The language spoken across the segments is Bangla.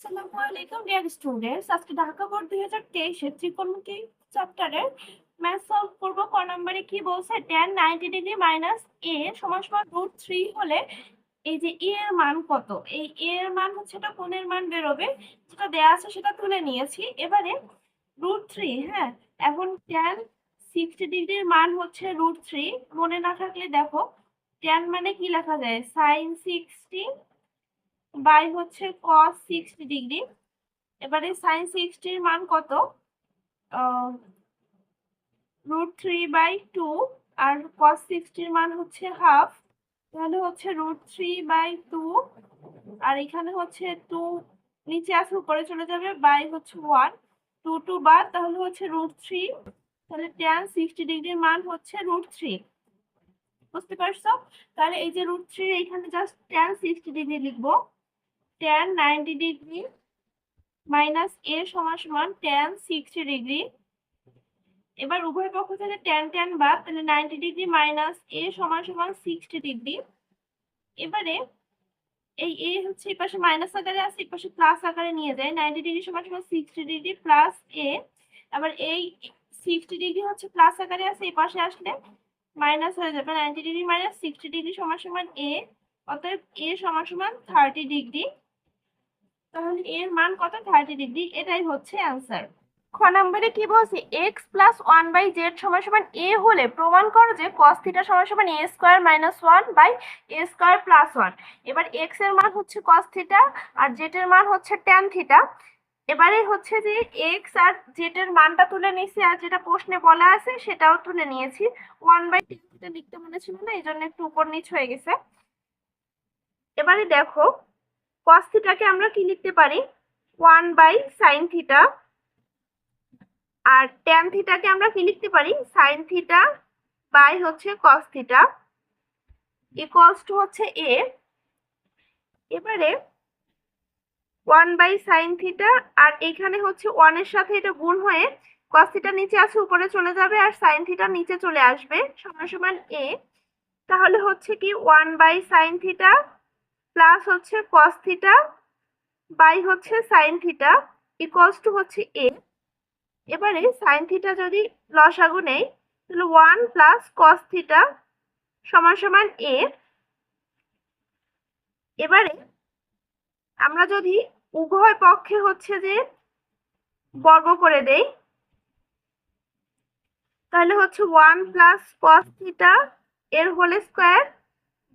আসসালামু আলাইকুম ডিয়ার আজকে ঢাকা বোর্ড দুই হাজার তেইশের ত্রিকোণমিতি চ্যাপ্টারের ম্যাথ সলভ করব। ক নম্বরে কি বলছে? Tan ninety degree minus A সমান সমান রুট থ্রি হলে এই যে এ এর মান কত? এই এ এর মান হচ্ছে এটা কোণের মান বেরোবে। যেটা দেয়া আছে সেটা তুলে নিয়েছি। এবারে রুট থ্রি হ্যাঁ? এখন টেন সিক্সটি ডিগ্রির মান হচ্ছে রুট থ্রি মনে না থাকলে দেখো টেন মানে কি লেখা যায়? সাইন সিক্সটি বাই হচ্ছে cos সিক্সটি ডিগ্রি এবারে সাইন সিক্সটির মান কত? রুট থ্রি বাই টু আর cos সিক্সটির মান হচ্ছে হাফ তাহলে হচ্ছে রুট থ্রি বাই টু আর এখানে হচ্ছে টু নিচে আসে উপরে চলে যাবে। বাই হচ্ছে ওয়ান টু টু বার তাহলে হচ্ছে রুট থ্রি তাহলে টেন সিক্সটি ডিগ্রির মান হচ্ছে রুট থ্রি বুঝতে পারছ? তাহলে এই যে রুট থ্রি এইখানে জাস্ট টেন সিক্সটি ডিগ্রি লিখব। Tan ninety degree minus A সমান সমান টেন সিক্সটি ডিগ্রি এবার উভয় পক্ষ থেকে টেন টেন বাদ, তাহলে নাইনটি ডিগ্রি মাইনাস এ সমান সমান সিক্সটি ডিগ্রি এবারে এই এ হচ্ছে এই পাশে মাইনাস আকারে আছে, এই পাশে প্লাস আকারে নিয়ে যায়। নাইনটি ডিগ্রি সমান সমান সিক্সটি ডিগ্রি প্লাস এ আবার এই সিক্সটি ডিগ্রি হচ্ছে প্লাস আকারে আছে, এই পাশে আসলে মাইনাস হয়ে যাবে। Ninety degree minus sixty degree সমান সমান এ অতএব এ সমান সমান থার্টি ডিগ্রি তাহলে এর মান কত? থার্টি ডিগ্রি এটাই হচ্ছে অ্যান্সার খ নম্বরে কি বলছে? X plus one by Z সমান সমান এ হলে প্রমাণ করো যে কস থিটা সমান সমান A square minus one by A square plus one এবার এক্সের মান হচ্ছে কস থিটা আর জেড এর মান হচ্ছে ট্যান থিটা এবারে হচ্ছে যে এক্স আর জেড এর মানটা তুলে নিয়েছি আর যেটা প্রশ্নে বলা আছে সেটাও তুলে নিয়েছি। ওয়ান বাই টেন লিখতে মনে ছিল না এই জন্য একটু উপর নিচ হয়ে গেছে। এবারে দেখো cos থিটাকে আমরা কি লিখতে পারি? ওয়ান বাই সাইন থিটা আর ট্যান থিটাকে আমরা কি লিখতে পারি? সাইন থিটা বাই হচ্ছে cos থিটা ইকুয়ালস টু হচ্ছে এ এবারে ওয়ান বাই সাইন থিটা আর এখানে হচ্ছে ওয়ানের সাথে এটা গুণ হয়ে cos থিটা নিচে আছে, উপরে চলে যাবে আর সাইন থিটা নিচে চলে আসবে। সমান সমান এ তাহলে হচ্ছে কি one by sine theta plus হচ্ছে cos থিটা বাই হচ্ছে সাইন থিটা ইকুয়ালস টু হচ্ছে এ এবারে সাইন থিটা যদি লসাগু নেই, তাহলে ওয়ান প্লাস cos থিটা সমান সমান এ এবারে আমরা যদি উভয় পক্ষে হচ্ছে যে বর্গ করে দেই, তাহলে হচ্ছে ওয়ান প্লাস cos থিটা এর হোল স্কোয়ার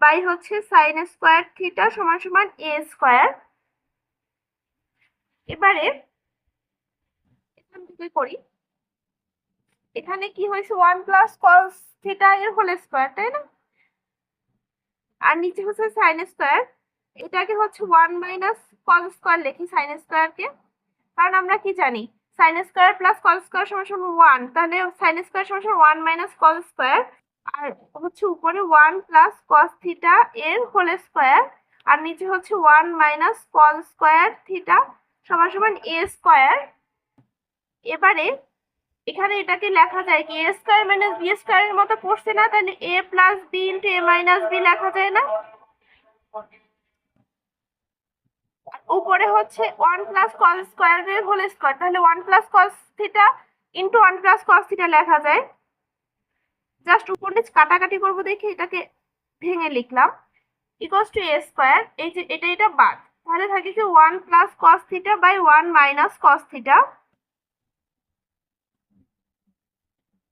বাই হচ্ছে সাইন স্কোয়ার থিটা সমান সমান এ স্কোয়ার এবারে করি। এখানে কি হয়েছে? ওয়ান প্লাস কস থিটা এর হোল স্কোয়ার তাই না? আর নিচে হচ্ছে সাইন স্কোয়ার এটাকে হচ্ছে ওয়ান মাইনাস কস স্কোয়ার লিখি সাইন স্কোয়ারকে কারণ আমরা কি জানি? Sine square plus cos square সমান সমান ওয়ান তাহলে সাইন স্কোয়ার সমান সমান ওয়ান মাইনাস কস স্কোয়ার আর হচ্ছে উপরে ওয়ান প্লাস কস থিটা এর হোল স্কোয়ার আর নিচে হচ্ছে one minus cos square theta সমান সমান এ স্কোয়ার এবারে এখানে এটাকে লেখা যায় কি? এ স্কোয়ার মাইনাস বি স্কোয়ারের মতো পড়ছে না, তাহলে a plus b into a minus b লেখা যায় না। উপরে হচ্ছে ওয়ান প্লাস কস স্কোয়ারের হোল স্কোয়ার তাহলে one plus cos theta into one plus cos theta লেখা যায়। জাস্ট উপর নিচ কাটাকাটি করব দেখে এটাকে ভেঙে লিখলাম। ইকোয়াস টু এ স্কোয়ার এই যে এটা এটা বাদ। তাহলে থাকে কি one plus cos theta by one minus cos theta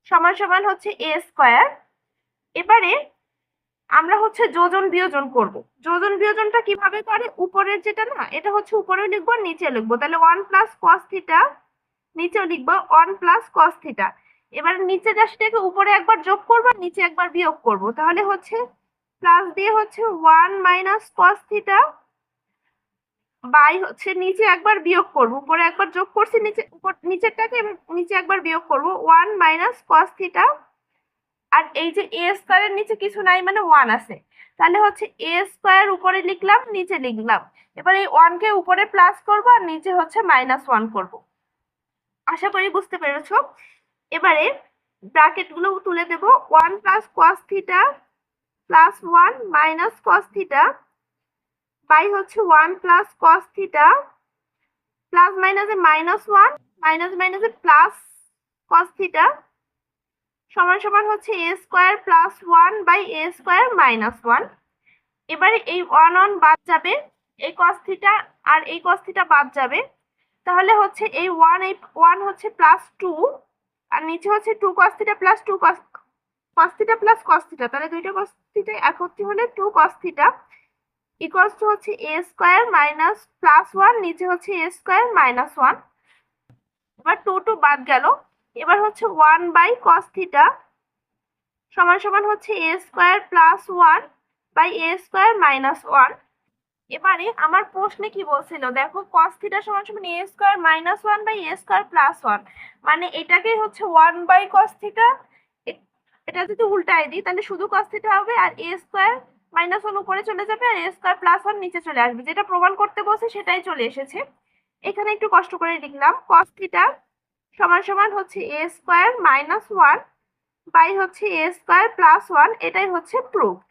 সমান সমান হচ্ছে এ স্কোয়ার এবারে আমরা হচ্ছে যোজন বিয়োজন করব। যোজন বিয়োজনটা কীভাবে করে? উপরের যেটা না, এটা হচ্ছে উপরেও লিখব নিচে লিখব। তাহলে ওয়ান প্লাস কস থিটা নিচেও লিখব ওয়ান প্লাস কস থিটা এবার নিচে রাশিটাকে উপরে একবার যোগ করব আর নিচে একবার বিয়োগ করব। তাহলে হচ্ছে প্লাস দিয়ে হচ্ছে one minus cos theta by হচ্ছে নিচে একবার বিয়োগ করব। উপরে একবার যোগ করছি, নিচে উপর, নিচেরটাকে নিচে একবার বিয়োগ করব। ওয়ান মাইনাস কস থিটা আর এই যে এ স্কোয়ারের নিচে কিছু নাই মানে ওয়ান আছে। তাহলে হচ্ছে এ স্কোয়ার উপরে লিখলাম, নিচে লিখলাম। এবার এই ওয়ানকে উপরে প্লাস করব আর নিচে হচ্ছে মাইনাস ওয়ান করব। আশা করি বুঝতে পেরেছ? এবারে ব্র্যাকেটগুলো তুলে দেব। One plus cos theta plus one minus cos theta by হচ্ছে one plus cos theta plus মাইনাসে মাইনাস ওয়ান মাইনাস মাইনাসে প্লাস কস থিটা সমান সমান হচ্ছে a square plus one by a square minus one এবারে এই ওয়ান ওয়ান বাদ যাবে, এই কস থিটা আর এই কস থিটা বাদ যাবে। তাহলে হচ্ছে এই ওয়ান এই ওয়ান হচ্ছে প্লাস টু আর নিচে হচ্ছে two cos theta plus two cos cos theta plus cos theta তাহলে দুইটা কস থিটা একত্রে হলে two cos theta equals two হচ্ছে a square minus plus one নিচে হচ্ছে এ স্কোয়ার মাইনাস ওয়ান এবার টু টু বাদ গেল। এবার হচ্ছে ওয়ান বাই কস থিটা সমান সমান হচ্ছে a square plus one by a square minus one এবারে আমার প্রশ্নে কি বলছিল? দেখো কস থিটা সমান সমান a square minus one by a square plus one মানে এটাকে হচ্ছে ওয়ান বাই কস থিটা এটা যদি উল্টায় দিই, তাহলে শুধু কস থিটা হবে আর এ স্কোয়ার মাইনাস ওয়ান উপরে চলে যাবে আর এ স্কোয়ার প্লাস ওয়ান নিচে চলে আসবে। যেটা প্রমাণ করতে বলছে, সেটাই চলে এসেছে। এখানে একটু কষ্ট করে লিখলাম। কস থিটা সমান সমান হচ্ছে a square minus one by হচ্ছে এ স্কোয়ার প্লাস ওয়ান এটাই হচ্ছে প্রুফড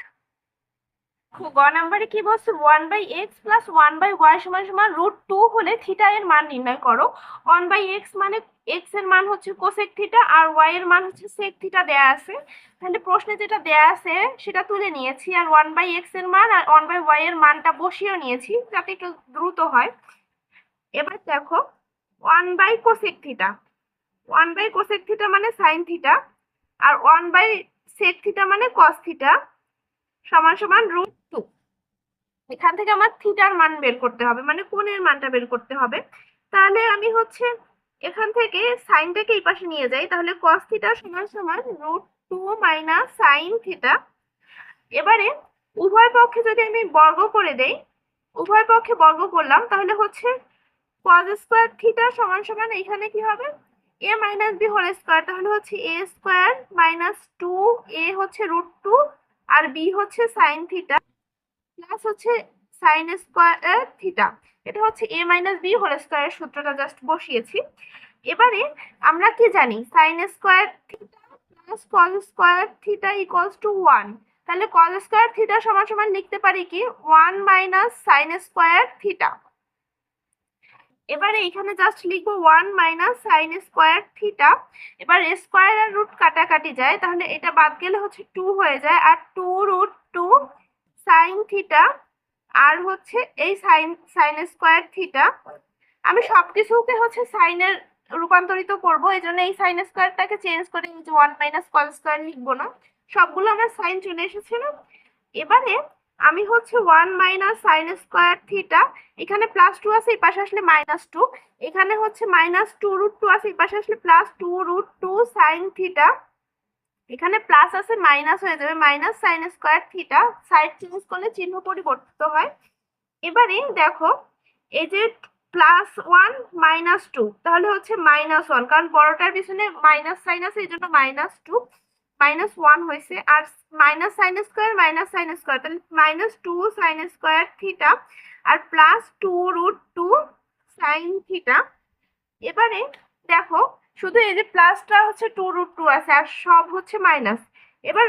গ নাম্বারে কি বলছে? One by x plus one by y সমান সমান রুট টু হলে থিটা এর মান নির্ণয় করো। ওয়ান বাই এক্স মানে এক্সের মান হচ্ছে কোসেক থিটা আর ওয়াই এর মান হচ্ছে সেক থিটা দেয়া আছে। তাহলে প্রশ্নে যেটা দেয়া আছে, সেটা তুলে নিয়েছি। আর ওয়ান বাই এক্সের মান আর ওয়ান বাই ওয়াই এর মানটা বসিয়েও নিয়েছি, যাতে একটু দ্রুত হয়। এবার দেখো one by cosec theta one by cosec theta মানে সাইন থিটা আর ওয়ান বাই সেক থিটা মানে কস থিটা সমান সমান রুট এখান থেকে আমার থিটার মান বের করতে হবে মানে কোণের মানটা বের করতে হবে। তাহলে আমি হচ্ছে এখান থেকে সাইনটাকে এই পাশে নিয়ে যাই, তাহলে কস থিটা সমান সমান root two minus sine theta এবারে উভয় পক্ষে যদি আমি বর্গ করে দেই, উভয় পক্ষে বর্গ করলাম, তাহলে হচ্ছে কজ স্কোয়ার থিটা সমান সমান এখানে কি হবে? A minus b whole square তাহলে হচ্ছে a square minus two a হচ্ছে রুট টু আর বি হচ্ছে সাইন থিটা প্লাস হচ্ছে সাইন স্কোয়ার থিটা এটা হচ্ছে এ মাইনাস বি হোল স্কোয়ারের সূত্রটা জাস্ট বসিয়েছি। এবারে আমরা কি জানি? Sine square theta plus cos square theta equals to one তাহলে কজ স্কোয়ার থিটা সমান সমান লিখতে পারি কি? One minus sine square theta এবারে এখানে জাস্ট লিখব one minus sine square theta এবার স্কোয়ার আর রুট কাটাকাটি যায়, তাহলে এটা বাদ গেলে হচ্ছে টু হয়ে যায়, আর two root two sine theta আর হচ্ছে এই সাইন সাইন স্কোয়ার থিটা আমি সবকিছুকে হচ্ছে সাইনের রূপান্তরিত করব, এই জন্য এই সাইন স্কোয়ারটাকে চেঞ্জ করে যে ওয়ান মাইনাস কল স্কোয়ার লিখব না। সবগুলো আমার সাইন চলে এসেছিল। এবারে আমি হচ্ছে one minus sine square theta এখানে প্লাস টু আছে, এই পাশে আসলে মাইনাস টু এখানে হচ্ছে মাইনাস টু রুট টু আছে, এই পাশে আসলে plus two root two sine theta এখানে প্লাস আছে মাইনাস হয়ে যাবে। Minus sine square theta side change করলে চিহ্ন পরিবর্তিত হয়। এবারে দেখো, এই যে প্লাস ওয়ান মাইনাস টু তাহলে হচ্ছে মাইনাস ওয়ান কারণ বড়টার পিছনে মাইনাস সাইন আছে এই জন্য মাইনাস টু মাইনাস ওয়ান হয়েছে। আর minus sine square minus sine square তাহলে minus two sine square theta আর plus two root two sine theta এবারে দেখো শুধু এই যে প্লাসটা হচ্ছে টু রুট টু আছে আর সব হচ্ছে মাইনাস এবার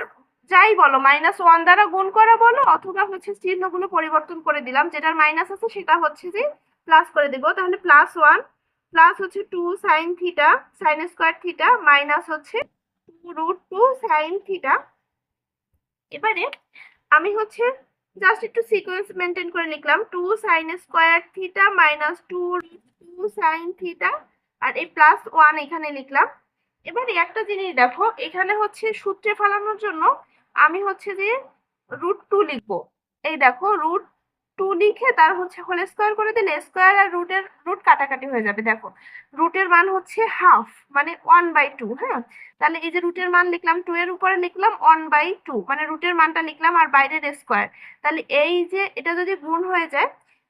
যাই বলো মাইনাস ওয়ান দ্বারা গুণ করা বলো, অথবা হচ্ছে চিহ্নগুলো পরিবর্তন করে দিলাম, যেটার মাইনাস আছে সেটা হচ্ছে যে প্লাস করে দেবো। তাহলে প্লাস ওয়ান প্লাস হচ্ছে two sine theta sine square theta minus হচ্ছে two root two sine theta এবারে আমি হচ্ছে জাস্ট একটু সিকোয়েন্স মেনটেন করে লিখলাম two sine square theta minus two two sine theta আর এই প্লাস ওয়ান এখানে লিখলাম। এবারে একটা জিনিস দেখো, এখানে হচ্ছে সূত্রে ফেলানোর জন্য আমি হচ্ছে যে রুট টু লিখব। এই দেখো রুট টু লিখে তার হচ্ছে হোল স্কোয়ার করে দিলে স্কোয়ার আর রুটের রুট কাটাকাটি হয়ে যাবে। দেখো রুটের মান হচ্ছে হাফ মানে ওয়ান বাই টু হ্যাঁ? তাহলে এই যে রুটের মান লিখলাম টু এর উপরে লিখলাম ওয়ান বাই টু মানে রুটের মানটা লিখলাম আর বাইরের স্কোয়ার তাহলে এই যে এটা যদি গুণ হয়ে যায়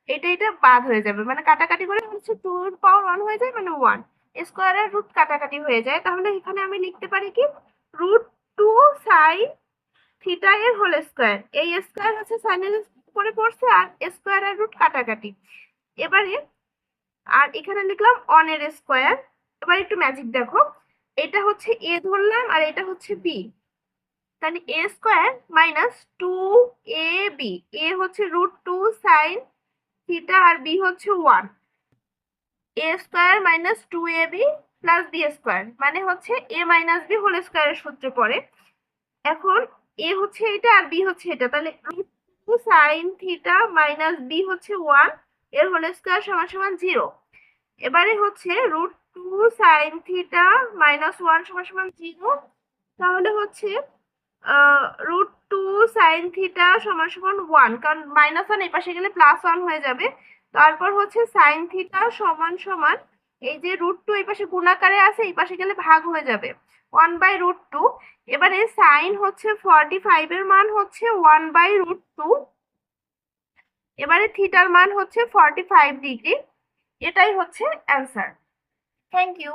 এটা এটা বাদ হয়ে যাবে। মানে কাটাকাটি করে হচ্ছে টু পাওয়ার ওয়ান হয়ে যায় মানে ওয়ান স্কোয়ারের রুট কাটাকাটি হয়ে যায়। তাহলে এখানে আমি লিখতে পারি কি? রুট টু সাইন থিটা এর হোল স্কোয়ার এই স্কোয়ার হচ্ছে সাইনের উপরে পড়ছে আর স্কোয়ার আর রুট কাটাকাটি। এবারে, আর এখানে লিখলাম অনের স্কোয়ার এবার একটু ম্যাজিক দেখো। এটা হচ্ছে এ ধরলাম আর এটা হচ্ছে বি তাহলে a square minus two a b a হচ্ছে রুট টু সাইন থিটা আর বি হচ্ছে one. A square minus two a b plus b square মানে হচ্ছে এ মাইনাস বি হোল স্কোয়ারের সূত্রে পড়ে। এখন এ হচ্ছে এটা আর বি হচ্ছে এটা, তাহলে সাইন থিটা মাইনাস বি হচ্ছে ওয়ান, এর হোল স্কোয়ার সমান সমান জিরো। এবারে হচ্ছে root two sine theta minus one সমান সমান জিরো, তাহলে হচ্ছে রুট টু সাইন থিটা সমান সমান ওয়ান কারণ মাইনাস ওয়ান এই পাশে গেলে প্লাস ওয়ান হয়ে যাবে। তারপর হচ্ছে সাইন থিটা সমান সমান এই যে রুট টু এই পাশে গুণাকারে আছে, এই পাশে গেলে ভাগ হয়ে যাবে। ওয়ান বাই রুট টু এবারে সাইন হচ্ছে ফর্টি ফাইভ এর মান হচ্ছে ওয়ান বাই রুট টু এবারে থিটার মান হচ্ছে ফর্টি ফাইভ ডিগ্রি এটাই হচ্ছে অ্যান্সার থ্যাংক ইউ